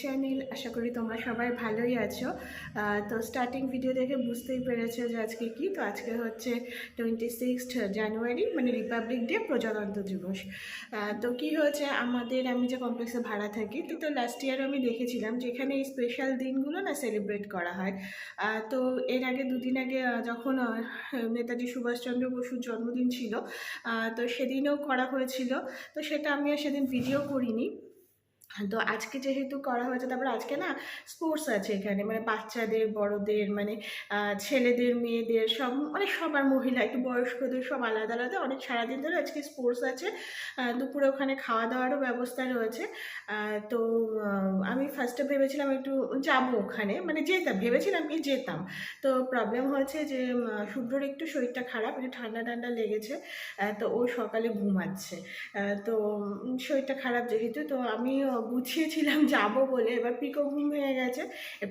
Channel আশা করি তোমরা সবাই ভালোই আছো। তো স্টার্টিং ভিডিও দেখে বুঝতেই পেরেছ যে আজকে কি। তো আজকে হচ্ছে টোয়েন্টি সিক্সথ জানুয়ারি মানে রিপাবলিক ডে প্রজাতন্ত্র দিবস। তো কি হয়েছে, আমাদের, আমি যে কমপ্লেক্সে ভাড়া থাকি, তো তো লাস্ট ইয়ার আমি দেখেছিলাম যেখানে এই স্পেশাল দিনগুলো না সেলিব্রেট করা হয়। তো এর আগে দুদিন আগে যখন নেতাজি সুভাষচন্দ্র বসুর জন্মদিন ছিল তো সেদিনও করা হয়েছিল। তো সেটা আমি আর সেদিন ভিডিও করিনি। তো আজকে যেহেতু করা হয়েছে তারপর আজকে না স্পোর্টস আছে এখানে। মানে বাচ্চাদের বড়দের মানে ছেলেদের মেয়েদের সব মানে সবার মহিলা একটু বয়স্কদের সব আলাদা আলাদা। অনেক সারাদিন ধরে আজকে স্পোর্টস আছে। দুপুরে ওখানে খাওয়া দাওয়ারও ব্যবস্থা রয়েছে। তো আমি ফার্স্টে ভেবেছিলাম একটু যাব ওখানে। মানে যেতাম ভেবেছিলাম কি যেতাম। তো প্রবলেম হয়েছে যে শুভ্রর একটু শরীরটা খারাপ একটু ঠান্ডা ঠান্ডা লেগেছে। তো ও সকালে ঘুমাচ্ছে। তো শরীরটা খারাপ যেহেতু তো আমি আহ, গুছিয়েছিলাম, যাব বলে। এবার পিকো ঘুম হয়ে গেছে।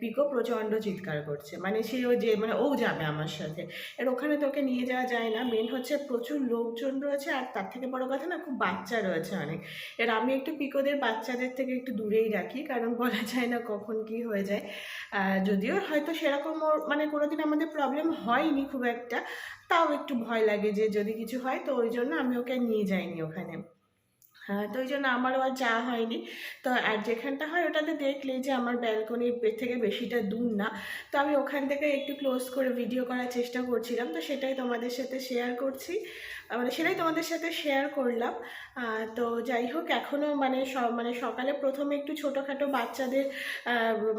পিকো প্রচণ্ড চিৎকার করছে। মানে সে ও যে মানে ও যাবে আমার সাথে। এর ওখানে তোকে নিয়ে যাওয়া যায় না। মেন হচ্ছে প্রচুর লোকজন রয়েছে আর তার থেকে বড় কথা না, খুব বাচ্চা রয়েছে অনেক। এর আমি একটু পিকোদের বাচ্চাদের থেকে একটু দূরেই রাখি, কারণ বলা যায় না কখন কি হয়ে যায়। যদিও হয়তো সেরকম ওর মানে কোনোদিন আমাদের প্রবলেম হয়নি খুব একটা। তাও একটু ভয় লাগে যে যদি কিছু হয়, তো ওই জন্য আমি ওকে নিয়ে যাইনি ওখানে। তো ওই জন্য আমারও আর যাওয়া হয়নি। তো আর যেখানটা হয় ওটাতে দেখলে যে আমার ব্যালকনির থেকে বেশিটা দূর না। তো আমি ওখান থেকে একটু ক্লোজ করে ভিডিও করার চেষ্টা করছিলাম। তো সেটাই তোমাদের সাথে শেয়ার করছি। মানে সেটাই তোমাদের সাথে শেয়ার করলাম। তো যাই হোক এখনও মানে মানে সকালে প্রথমে একটু ছোটোখাটো বাচ্চাদের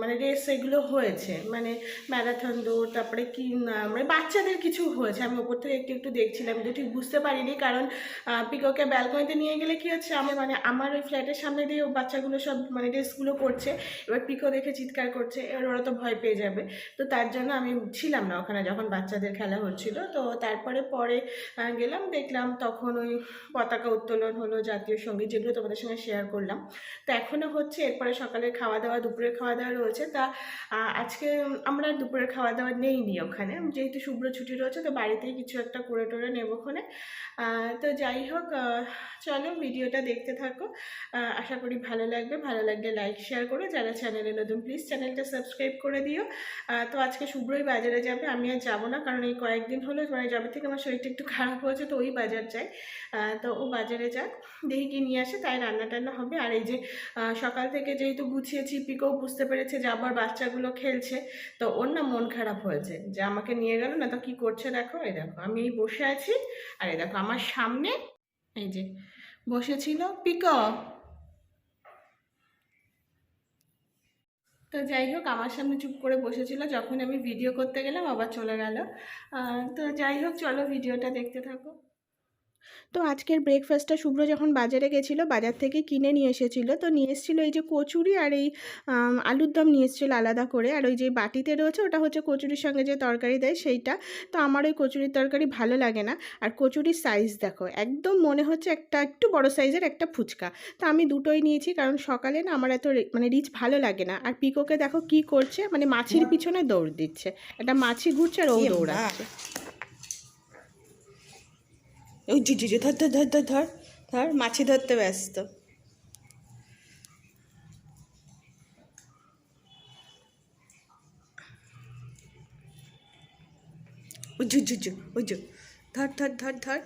মানে রেস এগুলো হয়েছে। মানে ম্যারাথন দৌড়, তারপরে কি মানে বাচ্চাদের কিছু হয়েছে। আমি ওপর থেকে একটু একটু দেখছিলাম, কিন্তু ঠিক বুঝতে পারিনি। কারণ পিকোকে ব্যালকনিতে নিয়ে গেলে কি হচ্ছে, আমি মানে আমার ওই ফ্ল্যাটের সামনে দিয়ে বাচ্চাগুলো সব মানে রেসগুলো করছে। এবার পিকো দেখে চিৎকার করছে, এবার ওরা তো ভয় পেয়ে যাবে। তো তার জন্য আমি ছিলাম না ওখানে যখন বাচ্চাদের খেলা হচ্ছিল। তো তারপরে পরে গেলাম দেখলাম, তখন ওই পতাকা উত্তোলন হলো জাতীয় সংগীত, যেগুলো তোমাদের সঙ্গে শেয়ার করলাম। তো এখনও হচ্ছে, এরপরে সকালে খাওয়া দাওয়া দুপুরের খাওয়া দাওয়া রয়েছে। তা আজকে আমরা দুপুরের খাওয়া দাওয়া নেই নি ওখানে। যেহেতু শুভ্র ছুটি রয়েছে, তো বাড়িতেই কিছু একটা করে টোরে নেব ওখানে। তো যাই হোক চলো ভিডিওটা দেখতে থাকো। আশা করি ভালো লাগবে। ভালো লাগলে লাইক শেয়ার করো। যারা চ্যানেলে নতুন প্লিজ চ্যানেলটা সাবস্ক্রাইব করে দিও। তো আজকে শুভ্রই বাজারে যাবে, আমি আর যাব না। কারণ এই কয়েকদিন হলো মানে যাবে থেকে আমার শরীরটা একটু খারাপ হয়েছে, তো ওই বাজার আহ, তো ও বাজারে যাক দেখি কি নিয়ে আসে তাই রান্না টান্না হবে। আর এই যে সকাল থেকে যেহেতু গুছিয়েছি পিকেও বুঝতে পেরেছে যে আবার বাচ্চাগুলো খেলছে তো ওর না মন খারাপ হয়েছে যে আমাকে নিয়ে গেল না তো কি করছে দেখো এই দেখো আমি এই বসে আছি আর এই দেখো আমার সামনে এই যে বসেছিল পিকো। তো যাই হোক আমার সামনে চুপ করে বসেছিল যখন আমি ভিডিও করতে গেলাম আবার চলে গেল। তো যাই হোক চলো ভিডিওটা দেখতে থাকো। তো আজকের ব্রেকফাস্টটা শুভ্র যখন বাজারে গেছিল বাজার থেকে কিনে নিয়ে এসেছিল তো নিয়ে এসেছিল এই যে কচুরি আর এই আলুর দম নিয়ে এসেছিল আলাদা করে। আর ওই যে বাটিতে রয়েছে ওটা হচ্ছে কচুরির সঙ্গে যে তরকারি দেয় সেইটা। তো আমার ওই কচুরির তরকারি ভালো লাগে না। আর কচুরির সাইজ দেখো একদম মনে হচ্ছে একটা একটু বড় সাইজের একটা ফুচকা। তো আমি দুটোই নিয়েছি কারণ সকালে না আমার এত মানে রিচ ভালো লাগে না। আর পিকোকে দেখো কি করছে মানে মাছির পিছনে দৌড় দিচ্ছে। একটা মাছি ঘুরছে আর ও দৌড়াচ্ছে। ওই জি জি ধর ধর ধর ধর ধর ধর, মাছি ধরতে ব্যস্ত। উজু জু জু উজু ধর ধর ধর ধর।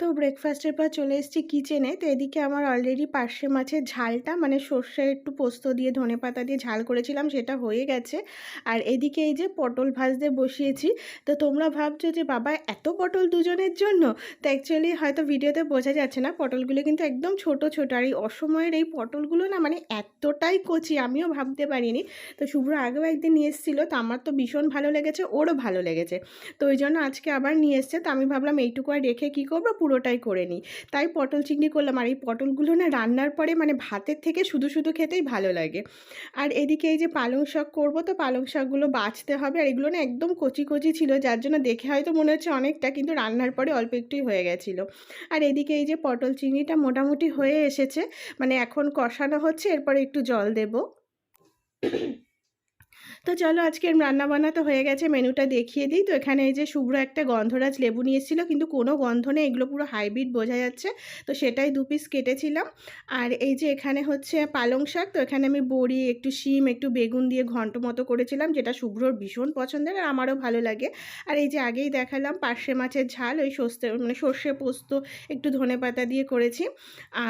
তো ব্রেকফাস্টের পর চলে এসেছি কিচেনে তো এদিকে আমার অলরেডি পার্শে মাছের ঝালটা মানে সর্ষে একটু পোস্ত দিয়ে, ধনে পাতা দিয়ে ঝাল করেছিলাম, সেটা হয়ে গেছে। আর এদিকে এই যে পটল ভাজতে বসিয়েছি। তো তোমরা ভাবছ যে, বাবা, এত পটল দুজনের জন্য? তো অ্যাকচুয়ালি হয়তো ভিডিওতে বোঝা যাচ্ছে না, পটলগুলো কিন্তু একদম ছোট ছোট। আর এই অসময়ের এই পটলগুলো না মানে এতটাই কচি, আমিও ভাবতে পারিনি। তো শুভ্র আগেও একদিন নিয়ে এসেছিল, তো আমার তো ভীষণ ভালো লেগেছে, ওরও ভালো লেগেছে। তো ওই জন্য আজকে আবার নিয়ে এসছে। তো আমি ভাবলাম, এইটুকু আর রেখে কী করব? পুরোটাই করে নিই। তাই পটল চিংড়ি করলাম। আর এই পটলগুলো না রান্নার পরে মানে ভাতের থেকে শুধু শুধু খেতেই ভালো লাগে। আর এদিকে এই যে পালং শাক করব তো পালং শাকগুলো বাছতে হবে। আর এগুলো না একদম কচি কচি ছিল। যার জন্য দেখে হয়তো মনে হচ্ছে অনেকটা, কিন্তু রান্নার পরে অল্প একটুই হয়ে গেছিল। আর এদিকে এই যে পটল চিংড়িটা মোটামুটি হয়ে এসেছে। মানে এখন কষানো হচ্ছে। এরপরে একটু জল দেবো। তো চলো আজকে রান্না বান্না তো হয়ে গেছে, মেনুটা দেখিয়ে দিই। তো এখানে এই যে শুভ্র একটা গন্ধরাজ লেবু নিয়ে এসেছিল, কিন্তু কোনো গন্ধ নেই, এগুলো পুরো হাইব্রিড বোঝা যাচ্ছে। তো সেটাই দু পিস কেটেছিলাম। আর এই যে এখানে হচ্ছে পালং শাক, তো এখানে আমি বড়ি, একটু শিম, একটু বেগুন দিয়ে ঘন্ট মতো করেছিলাম, যেটা শুভ্রর ভীষণ পছন্দের আর আমারও ভালো লাগে। আর এই যে আগেই দেখালাম পার্শে মাছের ঝাল, ওই সর্ষে মানে সর্ষে পোস্ত, একটু ধনে পাতা দিয়ে করেছি।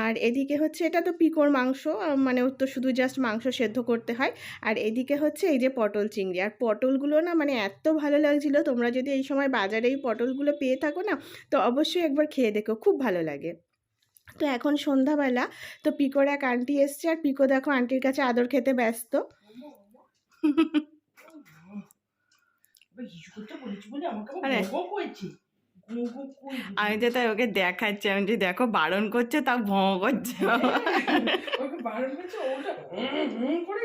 আর এদিকে হচ্ছে এটা তো পিকোর মাংস মানে তো শুধু জাস্ট মাংস সেদ্ধ করতে হয়। আর এদিকে হচ্ছে এই যে পটল চিংড়ি। আর পটলগুলো না মানে এত ভালো লাগছিল, তোমরা যদি এই সময় বাজারে এই পটলগুলো পেয়ে থাকো না, তো অবশ্যই একবার খেয়ে দেখো, খুব ভালো লাগে। তো এখন সন্ধ্যাবেলা, তো পিকোর এক আন্টি এসছে, আর পিকো দেখো আন্টির কাছে আদর খেতে ব্যস্ত। আমি যে তাই ওকে দেখাচ্ছি, আমি যে দেখো, বারণ করছে, তাও ভঁ করছে বারণ করছে, ওটা করে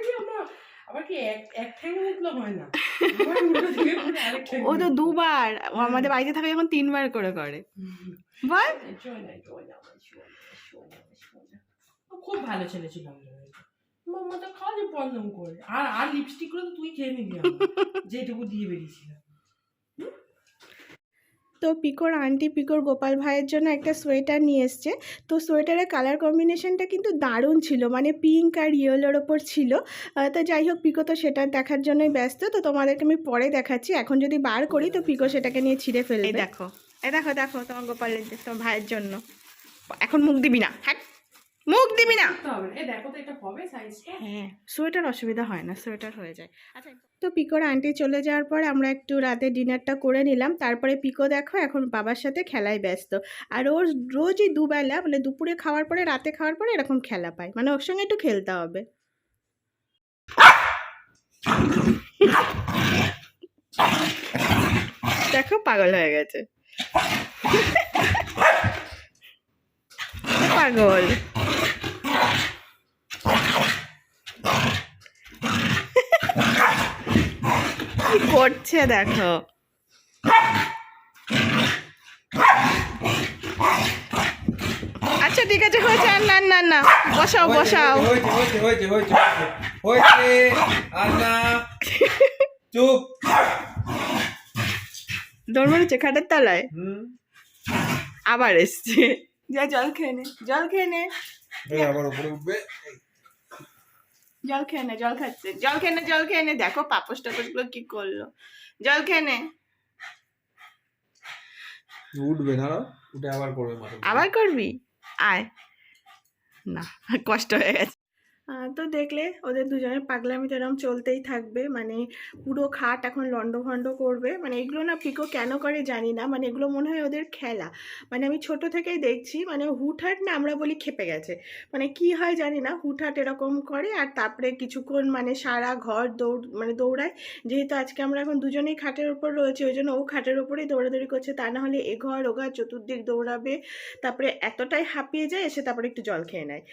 ও তো দুবার। আমাদের বাড়িতে থাকে এখন তিনবার করে করে। বল। খুব ভালো ছেলে ছিল তো বন্ধন করে। আর আর লিপস্টিকগুলো তুই খেয়ে নিবি যেটুকু দিয়ে বেরিয়েছিলাম। তো পিকোর আন্টি পিকোর গোপাল ভাইয়ের জন্য একটা সোয়েটার নিয়ে এসছে। তো সোয়েটারের কালার কম্বিনেশনটা কিন্তু দারুণ ছিল মানে পিঙ্ক আর ইয়েলোর ওপর ছিল। তো যাই হোক পিকো তো সেটা দেখার জন্যই ব্যস্ত তো তোমাদেরকে আমি পরে দেখাচ্ছি। এখন যদি বার করি তো পিকো সেটাকে নিয়ে ছিঁড়ে ফেলে ফেলবে। দেখো এ দেখো দেখো তোমার গোপালের তোমার ভাইয়ের জন্য। এখন মুখ দিবি না হ্যাঁ? মুখ দিবি না। হ্যাঁ সোয়েটার অসুবিধা হয় না সোয়েটার হয়ে যায়। আচ্ছা তো পিকোর আন্টি চলে যাওয়ার পর আমরা একটু রাতে ডিনারটা করে নিলাম। তারপরে পিকো দেখো এখন বাবার সাথে খেলায় ব্যস্ত। আর ওর রোজই দুবেলা মানে দুপুরে খাওয়ার পরে রাতে খাওয়ার পরে এরকম খেলা পায়। মানে ওর সঙ্গে একটু খেলতে হবে। দেখো পাগল হয়ে গেছে। পাগল। কি করছে দেখো? আচ্ছা ঠিক আছে হয়েছে। আর না না না। বসাও বসাও হয়েছে হয়েছে হয়েছে হয়েছে হয়েছে হয়েছে। আর না চুপ। দৌড় মেরেছে খাটের তলায়? হুম। আবার এসছে। যা জল খেয়ে নে জল খেয়ে নে। আবার উপরে উঠবে। জল খেয়ে নে জল খাচ্ছে। জল খেয়ে নে জল খেয়ে নে। দেখো পাপস টাপসগুলো কি করল। জল খেয়ে নে। উঠবে না উঠে আবার করবে আবার করবি? আয়। না কষ্ট হয়ে গেছে। তো দেখলে ওদের দুজনের পাগলামি তো এরকম চলতেই থাকবে। মানে পুরো খাট এখন লন্ডভন্ড করবে। মানে এগুলো না পিকো কেন করে জানি না। মানে এগুলো মনে হয় ওদের খেলা। মানে আমি ছোট থেকেই দেখছি মানে হুটহাট না আমরা বলি খেপে গেছে। মানে কি হয় জানি না, হুটহাট এরকম করে আর তারপরে কিছুক্ষণ মানে সারা ঘর দৌড় মানে দৌড়ায়। যেহেতু আজকে আমরা এখন দুজনেই খাটের উপর রয়েছে, ওই জন্য ও খাটের উপরেই দৌড়াদৌড়ি করছে। তা না হলে এ ঘর, ও ঘর চতুর্দিক দৌড়াবে। তারপরে এতটাই হাঁপিয়ে যায়, এসে তারপরে একটু জল খেয়ে নেয়।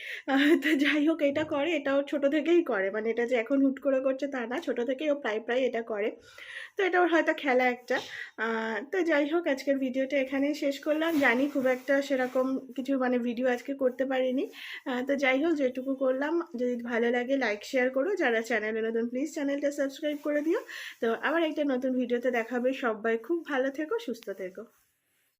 তো যাই হোক, এটা করে। এটা ওর ছোটো থেকেই করে। মানে এটা যে এখন হুট করে করছে তা না, ছোটো থেকেই ও প্রায় প্রায় এটা করে। তো এটা ওর হয়তো খেলা একটা। তো যাই হোক, আজকের ভিডিওটা এখানেই শেষ করলাম। জানি খুব একটা সেরকম কিছু মানে ভিডিও আজকে করতে পারিনি। তো যাই হোক, যেটুকু করলাম। যদি ভালো লাগে লাইক শেয়ার করো। যারা চ্যানেলে নতুন প্লিজ চ্যানেলটা সাবস্ক্রাইব করে দিও। তো আবার একটা নতুন ভিডিওতে দেখাবে সবাই। খুব ভালো থেকো, সুস্থ থেকো।